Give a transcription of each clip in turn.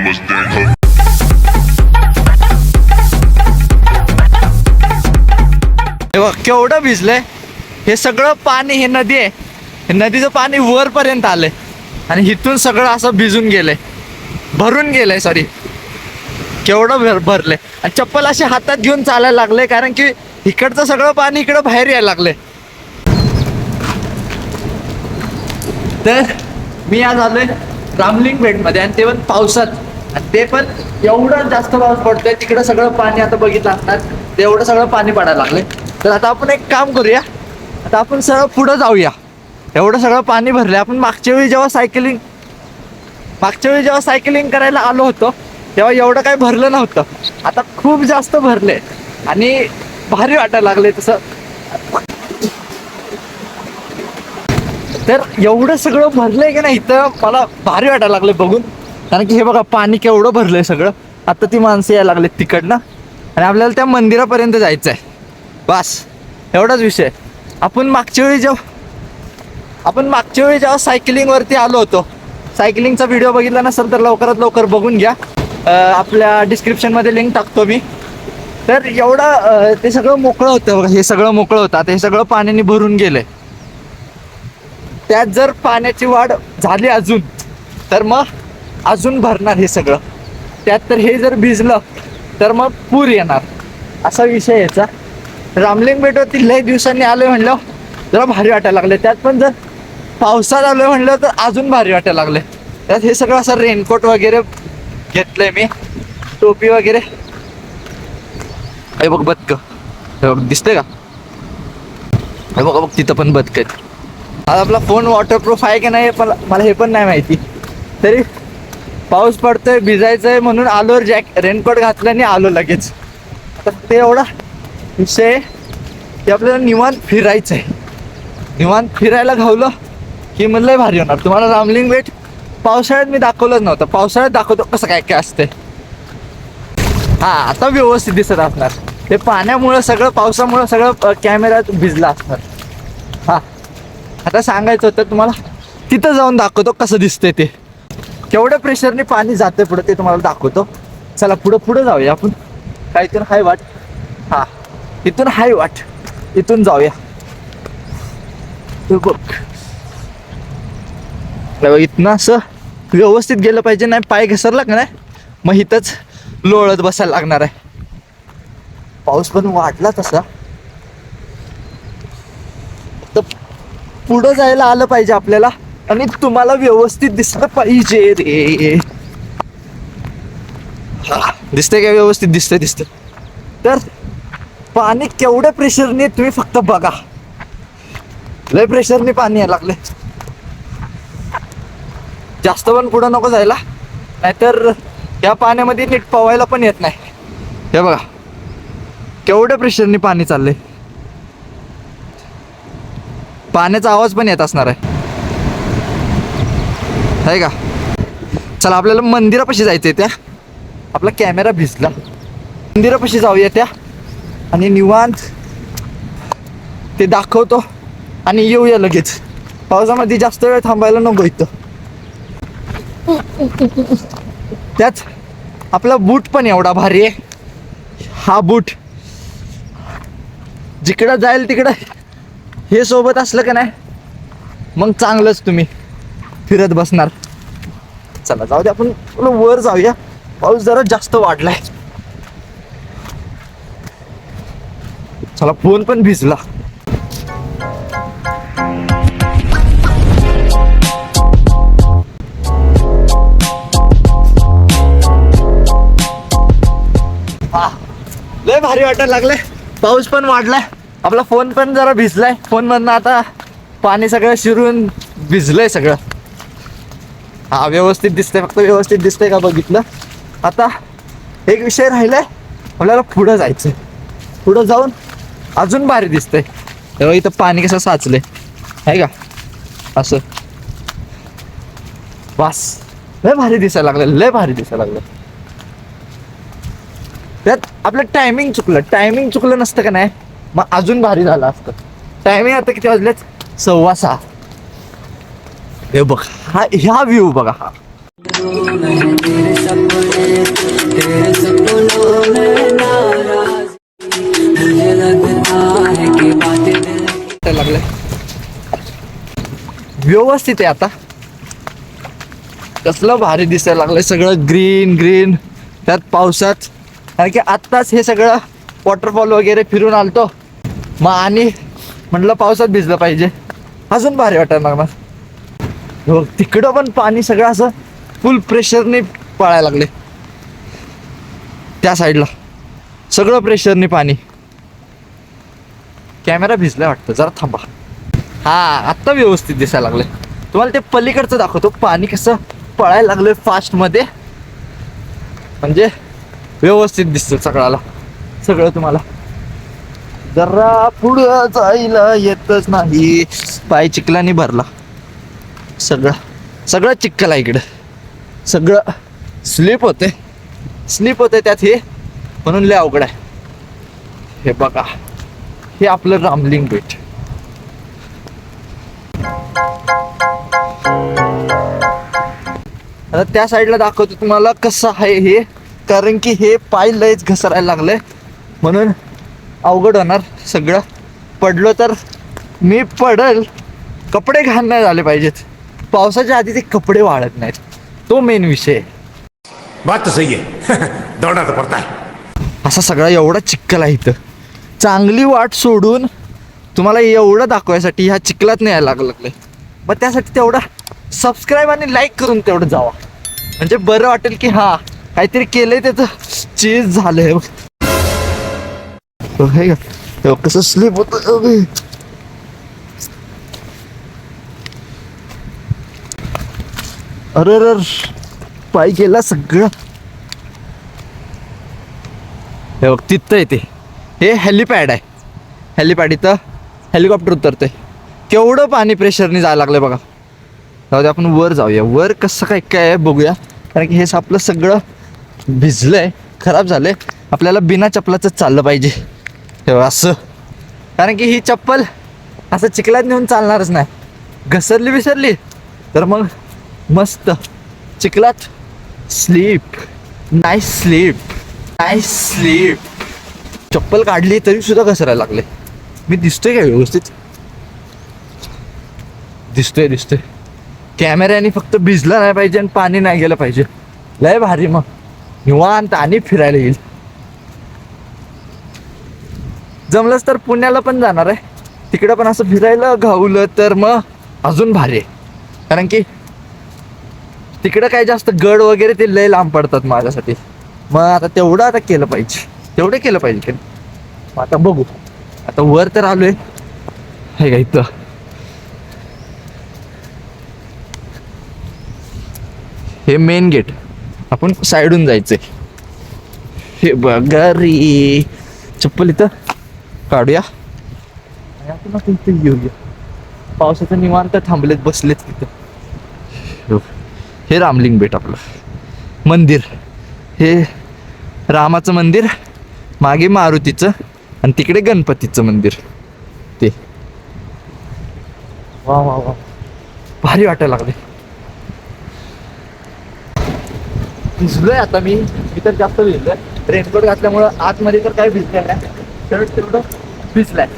Mustang. Huh? हे बघ केवढं भिजलंय. हे सगळं पाणी हे नदी आहे. हे नदीचं पाणी वरपर्यंत आलंय. आणि इथून सगळं असं भिजून गेलंय. भरून गेलंय सॉरी केवढं भर भरलंय. आणि चप्पल अशी हातात घेऊन चालायला लागले कारण की इकडचं सगळं पाणी इकडं बाहेर यायला लागले तर मी आज आलोय रामलिंग बेटमध्ये आणि ते पण पावसात. आणि ते पण एवढं जास्त पाऊस पडतोय तिकडं सगळं पाणी आता बघितलं असणार ते एवढं सगळं पाणी पडायला लागले तर आता आपण एक काम करूया आता आपण सरळ पुढं जाऊया. एवढं सगळं पाणी भरलं आपण मागच्या वेळी जेव्हा सायकलिंग मागच्या वेळी जेव्हा सायकलिंग करायला आलो होतो तेव्हा एवढं काही भरलं नव्हतं. आता खूप जास्त भरले आणि भारी वाटायला लागले तसं. तर एवढं सगळं भरलंय की नाही इथं मला भारी वाटायला लागलं बघून. कारण की हे बघा पाणी केवढं भरलंय सगळं. आता ती माणसं यायला लागलेत तिकडनं. आणि आपल्याला त्या मंदिरापर्यंत जायचं आहे बस. एवढाच विषय. आपण मागच्या वेळी जेव्हा आपण मागच्या वेळी जेव्हा सायकलिंगवरती आलो होतो. सायकलिंगचा व्हिडिओ बघितला नसेल तर लवकरात लवकर बघून घ्या. आपल्या डिस्क्रिप्शनमध्ये लिंक टाकतो मी. तर एवढं ते सगळं मोकळं होतं बघा. हे सगळं मोकळं होतं. आता हे सगळं पाण्याने भरून गेलंय. त्यात जर पाण्याची वाढ झाली अजून तर मग अजून भरणार हे सगळं. त्यात तर हे जर भिजलं तर मग पूर येणार. असा विषय याचा. रामलिंग बेटवरती लय दिवसांनी आलोय म्हणलं जरा भारी वाटायला लागले त्यात पण जर पावसात आलोय म्हणलं तर अजून भारी वाटायला लागले त्यात हे सगळं असं रेनकोट वगैरे घेतलंय मी टोपी वगैरे. हे बघ बदक. हे बघ दिसतंय का? हे बघ बघ तिथं पण बदक आहेत. आज आपला फोन वॉटरप्रूफ आहे की नाही हे पण मला हे पण नाही माहिती. तरी पाऊस पडतोय भिजायचंय म्हणून आलो जॅक रेनकोट घातलं आणि आलो लगेच. तर ते एवढा विषय आहे की आपल्याला निवांत फिरायचं आहे निवांत फिरायला घावलं की म्हणलंय भारी होणार. तुम्हाला रामलिंग बेट पावसाळ्यात मी दाखवलंच नव्हतं. पावसाळ्यात दाखवतो कसं काय काय असते हा आता व्यवस्थित दिसत असणार. ते पाण्यामुळं सगळं पावसामुळं सगळं कॅमेऱ्यात भिजला असणार. हा. आता सांगायचं होतं तुम्हाला तिथं जाऊन दाखवतो कसं दिसतंय ते. केवढ्या प्रेशरने पाणी जाते पुढं ते तुम्हाला दाखवतो. चला पुढं पुढं जाऊया आपण. काय इथून हाय वाट हा. इथून हाय वाट इथून जाऊया. बघ. बघ, इथनं असं व्यवस्थित गेलं पाहिजे नाही पाय घसरला का नाही? मग इथंच लोळत बसायला लागणार आहे. पाऊस पण वाढला तसा. तर पुढं जायला आलं पाहिजे आपल्याला. आणि तुम्हाला व्यवस्थित दिसलं पाहिजे रे. हा, दिसतंय का व्यवस्थित? दिसतंय दिसतंय. तर पाणी केवढ्या प्रेशरने तुम्ही फक्त बघा. लय प्रेशरने पाणी यायला लागले जास्त पण पुढं नको जायला. नाहीतर या पाण्यामध्ये नीट पवायला पण येत नाही. हे बघा. केवढ्या प्रेशरने पाणी चाललंय. पाण्याचा आवाज पण येत असणार आहे. आहे का? चला आपल्याला मंदिरापाशी जायचंय त्या. आपला कॅमेरा भिजला. मंदिरापाशी जाऊया त्या. आणि निवांत ते दाखवतो आणि येऊया लगेच. पावसामध्ये जास्त वेळ थांबायला नको इथं. त्यात आपला बूट पण एवढा भारी आहे. हा बूट जिकडं जाईल तिकडं हे सोबत असलं का नाही? मग चांगलंच तुम्ही. फिरत बसणार. चला जाऊ दे आपण वर जाऊया. पाऊस जरा जास्त वाढलाय. चला फोन पण भिजला. लय भारी वाटायला लागलंय. पाऊस पण वाढलाय. आपला फोन पण जरा भिजलाय. फोन मधनं आता पाणी सगळं शिरून भिजलंय सगळं. हा व्यवस्थित दिसतंय फक्त व्यवस्थित दिसतंय का बघितलं? आता एक विषय राहिलाय आपल्याला पुढं जायचंय. पुढं जाऊन अजून भारी दिसतंय. तेव्हा इथं पाणी कसं साचलंय. आहे का? असं. बस लय भारी दिसायला लागलं लय भारी दिसायला लागलं त्यात आपलं टायमिंग चुकलं. टायमिंग चुकलं नसतं का नाही? मग अजून भारी झालं असतं. टायमिंग आता किती वाजलेत? सव्वा सहा. हे बघ. हा ह्या व्ह्यू बघा. हा व्यवस्थित आहे आता. कसलं भारी दिसायला लागलंय सगळं ग्रीन ग्रीन त्यात पावसात. कारण की आत्ताच हे सगळं वॉटरफॉल वगैरे फिरून आलतो. मग आणि म्हटलं पावसात भिजलं पाहिजे. अजून भारी वाटायला लागणार हो तिकडं पण पाणी सगळं असं फुल प्रेशरने पळायला लागले. त्या साईडला सगळं प्रेशरने पाणी. कॅमेरा भिजलाय वाटतं जरा थांबा. हा आत्ता व्यवस्थित दिसायला लागले तुम्हाला ते पलीकडचं दाखवतो पाणी कसं पळायला लागलं फास्टमध्ये. म्हणजे व्यवस्थित दिसतं सगळ्याला सगळं तुम्हाला. जरा पुढं जायला येतच नाही. पाय चिखलाने भरला. सगळं. सगळं चिखल आहे इकडं. सगळं. स्लिप होते. स्लिप होते त्यात हे. म्हणून लय अवघड आहे. हे बघा. हे आपलं रामलिंग बेट आता त्या साईडला दाखवतो तुम्हाला कसं आहे हे. कारण की हे पाय लयच घसरायला लागलंय म्हणून अवघड होणार सगळं. पडलो तर मी पडल. कपडे घाण नाही झाले पाहिजेत. पावसाच्या आधी ते कपडे वाळत नाहीत. तो मेन विषय आहे. बात तो सही है दौड़ना तो पड़ता है असा सगळा एवढा चिखल आहे इथं. चांगली वाट सोडून तुम्हाला एवढं दाखवायसाठी ह्या चिखलात न्यायला लागलं लागलंय. मग त्यासाठी तेवढं सबस्क्राईब आणि लाईक करून तेवढं जावा. म्हणजे बरं वाटेल की हा काहीतरी केलंय त्याचं. चीज झालंय बघ. बघ हे का? कसं स्लिप होत अरे अर पाय गेला सगळं. हे बघ तिथं येते हे हेलिपॅड आहे. हेलिपॅड इथं हेलिकॉप्टर उतरते केवढं पाणी प्रेशरने जायला लागलं बघा. जाऊ दे आपण वर जाऊया. वर कसं काय काय आहे बघूया. कारण की हे आपलं सगळं भिजलंय खराब झालंय. आपल्याला बिना चप्पलाचं चाललं पाहिजे. हे असं. कारण की ही चप्पल असं चिखलात नेऊन चालणारच नाही. घसरली विसरली तर मग मस्त. चिखलात slip. Nice slip nice slip चप्पल काढली तरी सुद्धा घसरायला लागले. मी दिसतोय का व्यवस्थित? दिसतोय दिसतोय. कॅमेऱ्याने फक्त भिजला नाही पाहिजे आणि पाणी नाही गेलं पाहिजे. लय भारी मग. निवांत आणि फिरायला येईल. जमलंच तर पुण्याला पण जाणार आहे. तिकडं पण असं फिरायला घावलं तर मग अजून भारी आहे. कारण की तिकडं काय जास्त गड वगैरे ते लय लांब पडतात माझ्यासाठी. मग आता तेवढं आता केलं पाहिजे. तेवढं केलं पाहिजे की मग आता बघू. आता वर तर आलोय. हे का इथं. हे मेन गेट आपण साईडून जायचंय. हे बघा रे चप्पल इथं. काढूया. आपण पावसाचं निवांत थांबलेत बसलेत तिथं. हे रामलिंग बेट आपलं. मंदिर. हे रामाचं मंदिर मागे मारुतीचं आणि तिकडे गणपतीचं मंदिर. ते. वा वा वा. भारी वाटायला लागले भिजलोय आता मी. मी तर जास्त भिजलोय. रेनकोट घातल्यामुळं आतमध्ये तर काही भिजलं नाही. शर्ट तेवढं भिजलाय.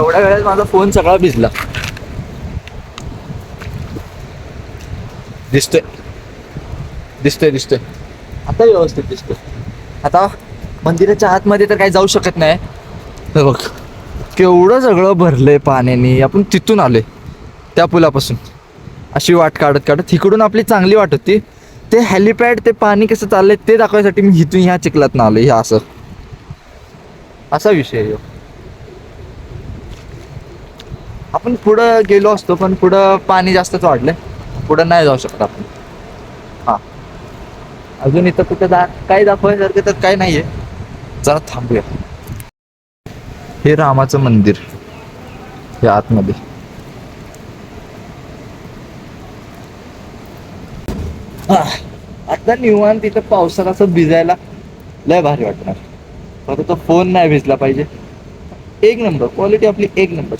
एवढ्या वेळेस माझा फोन सगळा भिजला. दिसतोय. दिसतोय दिसतोय. आता व्यवस्थित दिसतोय. आता मंदिराच्या आतमध्ये तर काही जाऊ शकत नाही. हे बघ केवढं सगळं भरलंय पाण्याने. आपण तिथून आलोय त्या पुलापासून. अशी वाट काढत काढत इकडून आपली चांगली वाट होती. ते हेलिपॅड ते पाणी कसं चाललंय ते दाखवायसाठी मी इथून ह्या चिखलात ना आलोय ह्या असं. असा विषय आहे ह्यो. आपण पुढं गेलो असतो पण पुढं पाणी जास्तच वाढलंय. पुढं नाही जाऊ शकत आपण. हा. अजून इथं कुठं दा काही दाखवायसारखं तर काही नाहीये. जरा थांबूया. हे रामाचं मंदिर. हे आतमध्ये. आता निवांत तिथं पावसात असं भिजायला लय भारी वाटणार. फक्त तो फोन नाही भिजला पाहिजे. एक नंबर. क्वालिटी आपली एक नंबर.